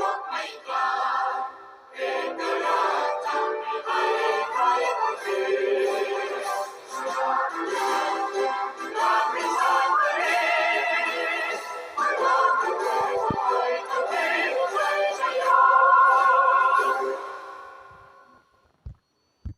แต่จ